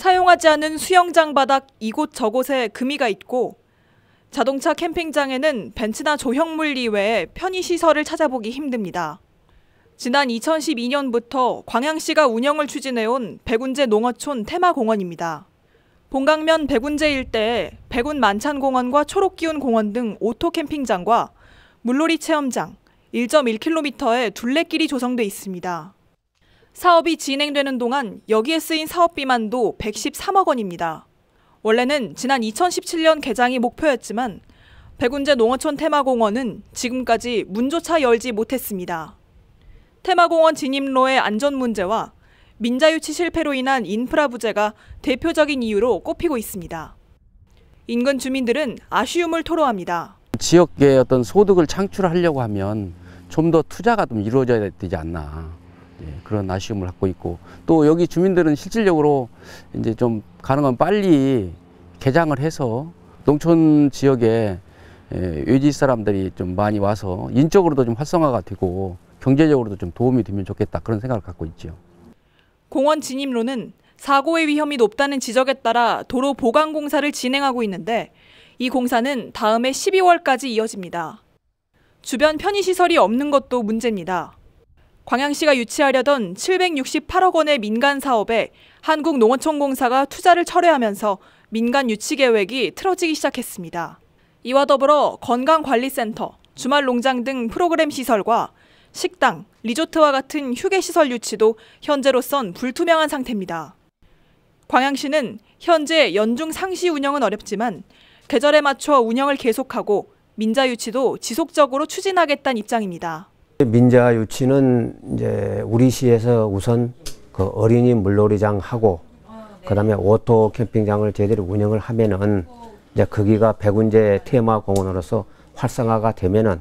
사용하지 않은 수영장 바닥 이곳 저곳에 금이가 있고 자동차 캠핑장에는 벤츠나 조형물 이외에 편의시설을 찾아보기 힘듭니다. 지난 2012년부터 광양시가 운영을 추진해온 백운제 농어촌 테마공원입니다. 본강면 백운제 일대에 백운 만찬공원과 초록기운 공원 등 오토 캠핑장과 물놀이 체험장 1.1km의 둘레길이 조성돼 있습니다. 사업이 진행되는 동안 여기에 쓰인 사업비만도 113억 원입니다. 원래는 지난 2017년 개장이 목표였지만 백운제 농어촌 테마공원은 지금까지 문조차 열지 못했습니다. 테마공원 진입로의 안전 문제와 민자유치 실패로 인한 인프라 부재가 대표적인 이유로 꼽히고 있습니다. 인근 주민들은 아쉬움을 토로합니다. 지역의 어떤 소득을 창출하려고 하면 좀 더 투자가 좀 이루어져야 되지 않나 예, 그런 아쉬움을 갖고 있고 또 여기 주민들은 실질적으로 이제 좀 가능한 빨리 개장을 해서 농촌 지역에 예, 외지 사람들이 좀 많이 와서 인적으로도 좀 활성화가 되고 경제적으로도 좀 도움이 되면 좋겠다 그런 생각을 갖고 있죠. 공원 진입로는 사고의 위험이 높다는 지적에 따라 도로 보강 공사를 진행하고 있는데 이 공사는 다음해 12월까지 이어집니다. 주변 편의시설이 없는 것도 문제입니다. 광양시가 유치하려던 768억 원의 민간 사업에 한국농어촌공사가 투자를 철회하면서 민간 유치 계획이 틀어지기 시작했습니다. 이와 더불어 건강관리센터, 주말 농장 등 프로그램 시설과 식당, 리조트와 같은 휴게시설 유치도 현재로선 불투명한 상태입니다. 광양시는 현재 연중 상시 운영은 어렵지만 계절에 맞춰 운영을 계속하고 민자 유치도 지속적으로 추진하겠다는 입장입니다. 민자 유치는 이제 우리 시에서 우선 그 어린이 물놀이장 하고 그다음에 오토 캠핑장을 제대로 운영을 하면은 이제 거기가 백운제 테마 공원으로서 활성화가 되면은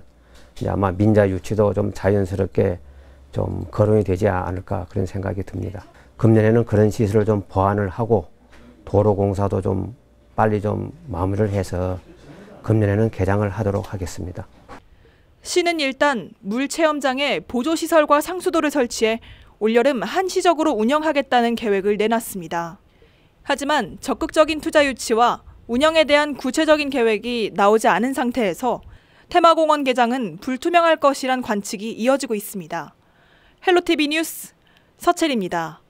이제 아마 민자 유치도 좀 자연스럽게 좀 거론이 되지 않을까 그런 생각이 듭니다. 금년에는 그런 시설을 좀 보완을 하고 도로 공사도 좀 빨리 좀 마무리를 해서 금년에는 개장을 하도록 하겠습니다. 시는 일단 물 체험장에 보조 시설과 상수도를 설치해 올여름 한시적으로 운영하겠다는 계획을 내놨습니다. 하지만 적극적인 투자 유치와 운영에 대한 구체적인 계획이 나오지 않은 상태에서 테마공원 개장은 불투명할 것이란 관측이 이어지고 있습니다. 헬로티비 뉴스 서채리입니다.